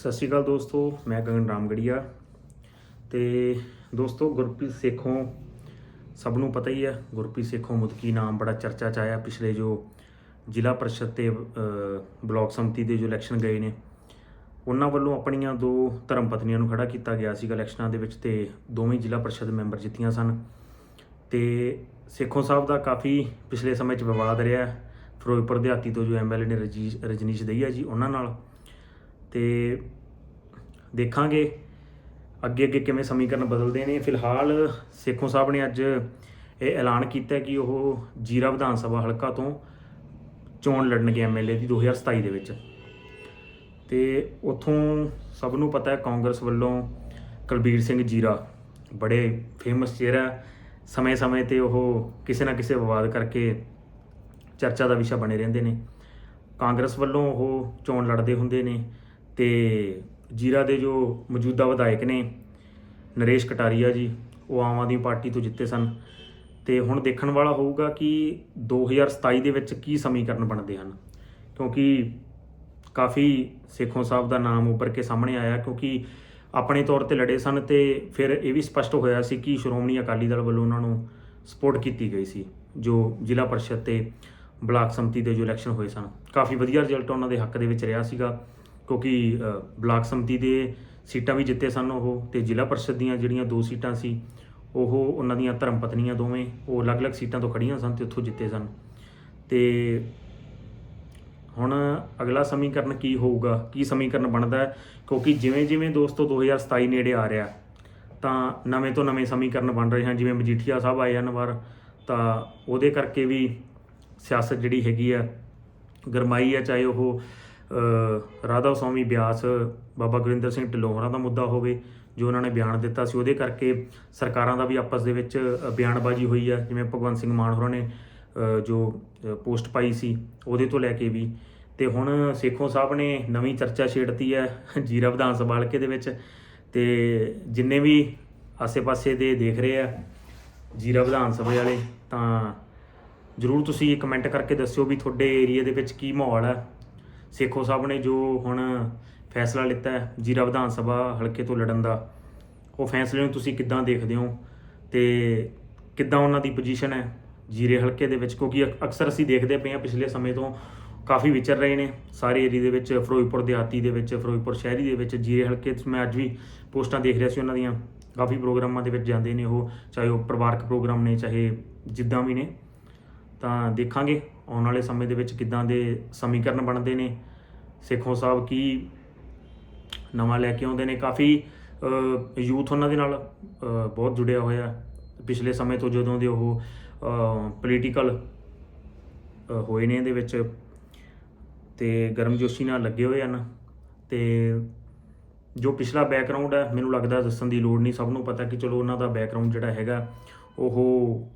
ਸਤਿ ਸ਼੍ਰੀ ਅਕਾਲ ਦੋਸਤੋ ਮੈਂ ਗਗਨ ਰਾਮਗੜੀਆ ਤੇ ਦੋਸਤੋ ਗੁਰਪ੍ਰੀਤ ਸੇਖੋਂ ਸਭ ਨੂੰ ਪਤਾ ਹੀ ਹੈ ਗੁਰਪ੍ਰੀਤ ਸੇਖੋਂ ਮੁਦਕੀ ਨਾਮ ਬੜਾ ਚਰਚਾ ਚ ਆਇਆ ਪਿਛਲੇ ਜੋ ਜ਼ਿਲ੍ਹਾ ਪਰਿਸ਼ਦ ਤੇ ਅ, ਬਲਾਕ ਸੰਮਤੀ ਦੇ ਜੋ ਇਲੈਕਸ਼ਨ ਗਏ ਨੇ ਉਹਨਾਂ ਵੱਲੋਂ ਆਪਣੀਆਂ ਦੋ ਧਰਮ ਪਤਨੀਆਂ ਨੂੰ ਖੜਾ ਕੀਤਾ ਗਿਆ ਸੀਗਾ ਇਲੈਕਸ਼ਨਾਂ ਦੇ ਵਿੱਚ ਤੇ ਦੋਵੇਂ ਜ਼ਿਲ੍ਹਾ ਪਰਿਸ਼ਦ ਮੈਂਬਰ ਜਿੱਤੀਆਂ ਸਨ। ਤੇ ਸੇਖੋਂ ਸਾਹਿਬ ਦਾ ਕਾਫੀ ਪਿਛਲੇ ਸਮੇਂ 'ਚ ਵਿਵਾਦ ਰਿਹਾ ਫਿਰੋਜ਼ਪੁਰ ਦਿਹਾਤੀ ਤੋਂ ਜੋ ਐਮਐਲਏ ਨੇ ਰਜੀਸ਼ ਰਜਨੀਸ਼ ਦਈਆ ਜੀ ਉਹਨਾਂ ਨਾਲ। ਤੇ ਦੇਖਾਂਗੇ ਅੱਗੇ ਅੱਗੇ ਕਿਵੇਂ ਸਮੀਕਰਨ ਬਦਲਦੇ ਨੇ। ਫਿਲਹਾਲ ਸੇਖੋਂ ਸਾਹਿਬ ਨੇ ਅੱਜ ਇਹ ਐਲਾਨ ਕੀਤਾ ਕਿ ਉਹ ਜੀਰਾ ਵਿਧਾਨ ਸਭਾ ਹਲਕਾ ਤੋਂ ਚੋਣ ਲੜਨਗੇ ਐਮਐਲਏ ਦੀ 2027 ਦੇ ਵਿੱਚ। ਤੇ ਉਥੋਂ ਸਭ ਨੂੰ ਪਤਾ ਹੈ ਕਾਂਗਰਸ ਵੱਲੋਂ ਕੁਲਬੀਰ ਸਿੰਘ ਜੀਰਾ ਬੜੇ ਫੇਮਸ ਚਿਹਰਾ ਸਮੇਂ-ਸਮੇਂ ਤੇ ਉਹ ਕਿਸੇ ਨਾ ਕਿਸੇ ਵਿਵਾਦ ਕਰਕੇ ਚਰਚਾ ਦਾ ਵਿਸ਼ਾ ਬਣੇ ਰਹਿੰਦੇ ਨੇ। ਕਾਂਗਰਸ ਵੱਲੋਂ ਉਹ ਚੋਣ ਲੜਦੇ ਹੁੰਦੇ ਨੇ। ਤੇ ਜੀਰਾ ਦੇ ਜੋ ਮੌਜੂਦਾ ਵਿਧਾਇਕ ਨੇ ਨਰੇਸ਼ ਕਟਾਰੀਆ ਜੀ, ਉਹ ਆਮ ਆਦਮੀ ਪਾਰਟੀ ਤੋਂ ਜਿੱਤੇ ਸਨ। ਤੇ ਹੁਣ ਦੇਖਣ ਵਾਲਾ ਹੋਊਗਾ ਕਿ 2027 ਦੇ ਵਿੱਚ ਕੀ ਸਮੀਕਰਨ ਬਣਦੇ ਹਨ। ਕਿਉਂਕਿ ਕਾਫੀ ਸੇਖੋਂ ਸਾਹਿਬ ਦਾ ਨਾਮ ਉੱਪਰ ਕੇ ਸਾਹਮਣੇ ਆਇਆ, ਕਿਉਂਕਿ ਆਪਣੇ ਤੌਰ ਤੇ ਲੜੇ ਸਨ ਤੇ ਫਿਰ ਇਹ ਵੀ ਸਪਸ਼ਟ ਹੋਇਆ ਸੀ ਕਿ ਸ਼੍ਰੋਮਣੀ ਅਕਾਲੀ ਦਲ ਵੱਲੋਂ ਉਹਨਾਂ ਨੂੰ ਸਪੋਰਟ ਕੀਤੀ ਗਈ ਸੀ, ਜੋ ਜ਼ਿਲ੍ਹਾ ਪਰਿਸ਼ਦ ਤੇ ਬਲਾਕ ਸੰਮਤੀ ਦੇ ਜੋ ਇਲੈਕਸ਼ਨ ਹੋਏ ਸਨ। ਕਾਫੀ ਵਧੀਆ ਰਿਜ਼ਲਟ ਉਹਨਾਂ ਦੇ ਹੱਕ ਦੇ ਵਿੱਚ ਰਿਹਾ ਸੀਗਾ। ਕਿਉਂਕਿ ਬਲਾਕ ਸੰਮਤੀ ਦੇ ਸੀਟਾਂ ਵੀ ਜਿੱਤੇ ਸਨ ਉਹ ਤੇ ਜ਼ਿਲ੍ਹਾ ਪਰਿਸ਼ਦ ਦੀਆਂ ਜਿਹੜੀਆਂ ਦੋ ਸੀਟਾਂ ਸੀ, ਉਹ ਉਹਨਾਂ ਦੀਆਂ ਧਰਮ ਪਤਨੀਆਂ ਦੋਵੇਂ, ਉਹ ਅਲੱਗ-ਅਲੱਗ ਸੀਟਾਂ ਤੋਂ ਖੜੀਆਂ ਸਨ ਤੇ ਉੱਥੋਂ ਜਿੱਤੇ ਸਨ। ਤੇ ਹੁਣ ਅਗਲਾ ਸਮੀਕਰਨ ਕੀ ਹੋਊਗਾ? ਕੀ ਸਮੀਕਰਨ ਬਣਦਾ ਹੈ? ਕਿਉਂਕਿ ਜਿਵੇਂ ਜਿਵੇਂ ਦੋਸਤੋ 2027 ਨੇੜੇ ਆ ਰਿਹਾ, ਤਾਂ ਨਵੇਂ ਤੋਂ ਨਵੇਂ ਸਮੀਕਰਨ ਬਣ ਰਹੇ ਹਨ। ਜਿਵੇਂ ਮਜੀਠੀਆ ਸਾਹਿਬ ਆਏ ਹਨ ਵਾਰ, ਤਾਂ ਉਹਦੇ ਕਰਕੇ ਵੀ ਸਿਆਸਤ ਜਿਹੜੀ ਹੈਗੀ ਆ, ਗਰਮਾਈ ਹੈ ਚਾਹੇ ਉਹ ਰਾਧਾ ਸਵਾਮੀ ਬਿਆਸ ਬਾਬਾ ਗੁਰਿੰਦਰ ਸਿੰਘ ਢਿੱਲੋਂ ਹੋਰਾਂ ਦਾ ਮੁੱਦਾ ਹੋਵੇ, ਜੋ ਉਹਨਾਂ ਨੇ ਬਿਆਨ ਦਿੱਤਾ ਸੀ, ਉਹਦੇ ਕਰਕੇ ਸਰਕਾਰਾਂ ਦਾ ਵੀ ਆਪਸ ਦੇ ਵਿੱਚ ਬਿਆਨਬਾਜ਼ੀ ਹੋਈ ਹੈ ਜਿਵੇਂ ਭਗਵੰਤ ਸਿੰਘ ਮਾਨ ਹੋਰਾਂ ਨੇ ਜੋ ਪੋਸਟ ਪਾਈ ਸੀ, ਉਹਦੇ ਤੋਂ ਲੈ ਕੇ ਵੀ। ਤੇ ਹੁਣ ਸੇਖੋਂ ਸਾਹਿਬ ਨੇ ਨਵੀਂ ਚਰਚਾ ਛੇੜਤੀ ਹੈ ਜੀਰਾ ਵਿਧਾਨ ਸਭਾ ਹਲਕੇ ਦੇ ਵਿੱਚ। ਤੇ ਜਿੰਨੇ ਵੀ ਆਸੇ-ਪਾਸੇ ਦੇ ਦੇਖ ਰਹੇ ਆ, ਜੀਰਾ ਵਿਧਾਨ ਸਭਾ ਵਾਲੇ, ਤਾਂ ਜਰੂਰ ਤੁਸੀਂ ਕਮੈਂਟ ਕਰਕੇ ਦੱਸਿਓ ਵੀ ਤੁਹਾਡੇ ਏਰੀਆ ਦੇ ਵਿੱਚ ਕੀ ਮਾਹੌਲ ਹੈ ਸੇਖੋ ਸਾਹਿਬ ਨੇ ਜੋ ਹੁਣ ਫੈਸਲਾ ਲਿੱਤਾ ਹੈ ਜੀਰਾ ਵਿਧਾਨ ਸਭਾ ਹਲਕੇ ਤੋਂ ਲੜਨ ਦਾ, ਉਹ ਫੈਸਲੇ ਨੂੰ ਤੁਸੀਂ ਕਿੱਦਾਂ ਦੇਖਦੇ ਹੋ ਤੇ ਕਿੱਦਾਂ ਉਹਨਾਂ ਦੀ ਪੋਜੀਸ਼ਨ ਹੈ ਜੀਰੇ ਹਲਕੇ ਦੇ ਵਿੱਚ? ਕਿਉਂਕਿ ਅਕ- ਅਕਸਰ ਅਸੀਂ ਦੇਖਦੇ ਪਏ ਹਾਂ ਪਿਛਲੇ ਸਮੇਂ ਤੋਂ ਕਾਫੀ ਵਿਚਰ ਰਹੇ ਨੇ ਸਾਰੇ ਏਰੀਆ ਦੇ ਵਿੱਚ, ਫਿਰੋਜ਼ਪੁਰ, ਦਿਹਾਤੀ ਦੇ ਵਿੱਚ, ਫਿਰੋਜ਼ਪੁਰ ਸ਼ਹਿਰੀ ਦੇ ਵਿੱਚ ਜੀਰੇ ਹਲਕੇ 'ਚ ਮੈਂ ਅੱਜ ਵੀ ਪੋਸਟਾਂ ਦੇਖ ਰਿਹਾ ਸੀ ਉਹਨਾਂ ਦੀਆਂ। ਕਾਫੀ ਪ੍ਰੋਗਰਾਮਾਂ ਦੇ ਵਿੱਚ ਜਾਂਦੇ ਨੇ ਉਹ, ਚਾਹੇ ਉਹ ਪਰਿਵਾਰਕ ਪ੍ਰੋਗਰਾਮ ਨੇ, ਚਾਹੇ ਜਿੱਦਾਂ ਵੀ ਨੇ। ਤਾਂ ਦੇਖਾਂਗੇ। ਆਉਣ ਵਾਲੇ ਸਮੇਂ ਦੇ ਵਿੱਚ ਕਿੱਦਾਂ ਦੇ ਸਮੀਕਰਨ ਬਣਦੇ ਨੇ। ਸੇਖੋਂ ਸਾਹਿਬ ਕੀ ਨਵਾਂ ਲੈ ਕੇ ਆਉਂਦੇ ਨੇ। ਕਾਫੀ ਯੂਥ ਉਹਨਾਂ ਦੇ ਨਾਲ ਬਹੁਤ ਜੁੜਿਆ ਹੋਇਆ। ਪਿਛਲੇ ਸਮੇਂ ਤੋਂ ਜਦੋਂ ਦੇ ਉਹ ਪੋਲੀਟੀਕਲ ਹੋਏ ਨੇ ਇਹਦੇ ਵਿੱਚ। ਤੇ ਗਰਮਜੋਸ਼ੀ ਨਾਲ ਲੱਗੇ ਹੋਏ ਹਨ। ਤੇ ਜੋ ਪਿਛਲਾ ਬੈਕਗ੍ਰਾਉਂਡ ਹੈ, ਮੈਨੂੰ ਲੱਗਦਾ ਦੱਸਣ ਦੀ ਲੋੜ ਨਹੀਂ। ਸਭ ਨੂੰ ਪਤਾ ਕਿ ਚਲੋ ਉਹਨਾਂ ਦਾ ਬੈਕਗ੍ਰਾਉਂਡ ਜਿਹੜਾ ਹੈਗਾ, ਉਹ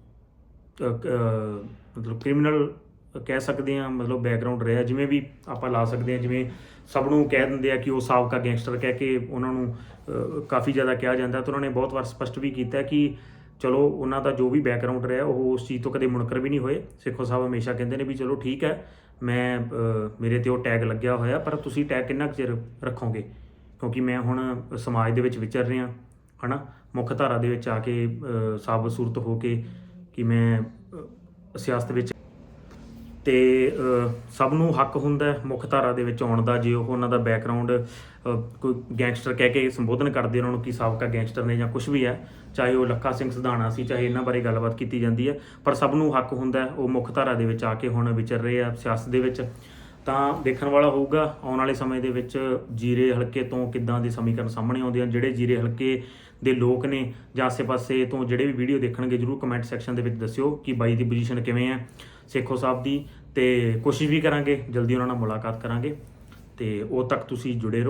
ਮਤਲਬ ਕ੍ਰਿਮੀਨਲ ਕਹਿ ਸਕਦੇ ਆ ਮਤਲਬ ਬੈਕਗ੍ਰਾਉਂਡ ਰਿਹਾ ਜਿਵੇਂ ਵੀ ਆਪਾਂ ਲਾ ਸਕਦੇ ਆ ਜਿਵੇਂ ਸਭ ਨੂੰ ਕਹਿ ਦਿੰਦੇ ਆ ਕਿ ਉਹ ਸਾਬਕਾ ਗੈਂਗਸਟਰ ਕਹਿ ਕੇ ਉਹਨਾਂ ਨੂੰ ਕਾਫੀ ਜ਼ਿਆਦਾ ਕਿਹਾ ਜਾਂਦਾ ਤਾਂ ਉਹਨਾਂ ਨੇ ਬਹੁਤ ਵਾਰ ਸਪਸ਼ਟ ਵੀ ਕੀਤਾ ਕਿ ਚਲੋ ਉਹਨਾਂ ਦਾ ਜੋ ਵੀ ਬੈਕਗ੍ਰਾਉਂਡ ਰਿਹਾ ਉਹ ਉਸ ਚੀਜ਼ ਤੋਂ ਕਦੇ ਮੁਨਕਰ ਵੀ ਨਹੀਂ ਹੋਏ। ਸਿੱਖੋ ਸਾਹਿਬ ਹਮੇਸ਼ਾ ਕਹਿੰਦੇ ਨੇ ਵੀ ਚਲੋ ਠੀਕ ਹੈ ਮੈਂ ਮੇਰੇ ਤੇ ਉਹ ਟੈਗ ਲੱਗਿਆ ਹੋਇਆ ਪਰ ਤੁਸੀਂ ਟੈਗ ਕਿੰਨਾ ਕੁ ਚਿਰ ਰੱਖੋਗੇ? ਕਿਉਂਕਿ ਮੈਂ ਹੁਣ ਸਮਾਜ ਦੇ ਵਿੱਚ ਵਿਚਰ ਰਿਹਾ ਹਨਾ? ਮੁੱਖ ਧਾਰਾ ਦੇ ਵਿੱਚ ਆ ਕੇ ਅ, ਸਾਬਤ ਹੋ ਕੇ ਕਿ ਮੈਂ ਸਿਆਸਤ ਵਿੱਚ ਤੇ ਸਭ ਨੂੰ ਹੱਕ ਹੁੰਦਾ ਮੁੱਖ ਧਾਰਾ ਦੇ ਵਿੱਚ ਆਉਣ ਦਾ, ਜੇ ਉਹ ਉਹਨਾਂ ਦਾ ਬੈਕਗ੍ਰਾਉਂਡ ਕੋਈ ਗੈਂਗਸਟਰ ਕਹਿ ਕੇ ਸੰਬੋਧਨ ਕਰਦੇ ਉਹਨਾਂ ਨੂੰ ਕਿ ਸਾਬਕਾ ਗੈਂਗਸਟਰ ਨੇ ਜਾਂ ਕੁਝ ਵੀ ਹੈ, ਚਾਹੇ ਉਹ ਲੱਖਾ ਸਿੰਘ ਸਧਾਣਾ ਸੀ, ਚਾਹੇ ਇਹਨਾਂ ਬਾਰੇ ਗੱਲਬਾਤ ਕੀਤੀ ਜਾਂਦੀ ਹੈ, ਪਰ ਸਭ ਨੂੰ ਹੱਕ ਹੁੰਦਾ ਉਹ ਮੁੱਖ ਧਾਰਾ ਦੇ ਵਿੱਚ ਆ ਕੇ ਹੁਣ ਵਿਚਰ ਰਹੇ ਆ ਸਿਆਸਤ ਦੇ ਵਿੱਚ। ਤਾਂ ਦੇਖਣ ਵਾਲਾ ਹੋਊਗਾ ਆਉਣ ਵਾਲੇ ਸਮੇਂ ਦੇ ਵਿੱਚ ਜੀਰੇ ਹਲਕੇ ਤੋਂ ਕਿੱਦਾਂ ਦੇ ਸਮੀਕਰਨ ਸਾਹਮਣੇ ਆਉਂਦੇ ਆ ਜਿਹੜੇ ਜੀਰੇ ਹਲਕੇ ਦੇ ਲੋਕ ਨੇ ਜਾਂ ਆਸੇ-ਪਾਸੇ ਤੋਂ ਜਿਹੜੇ ਵੀ ਵੀਡੀਓ ਦੇਖਣਗੇ, ਜਰੂਰ ਕਮੈਂਟ ਸੈਕਸ਼ਨ ਦੇ ਵਿੱਚ ਦੱਸਿਓ ਕਿ ਬਾਈ ਦੀ ਪੋਜੀਸ਼ਨ ਕਿਵੇਂ ਹੈ, ਸੇਖੋ ਸਾਹਿਬ ਦੀ। ਤੇ ਕੋਸ਼ਿਸ਼ ਵੀ ਕਰਾਂਗੇ, ਜਲਦੀ ਉਹਨਾਂ ਨਾਲ ਮੁਲਾਕਾਤ ਕਰਾਂਗੇ। ਤੇ ਉਹ ਤੱਕ ਤੁਸੀਂ ਜੁੜੇ ਰਹੋ।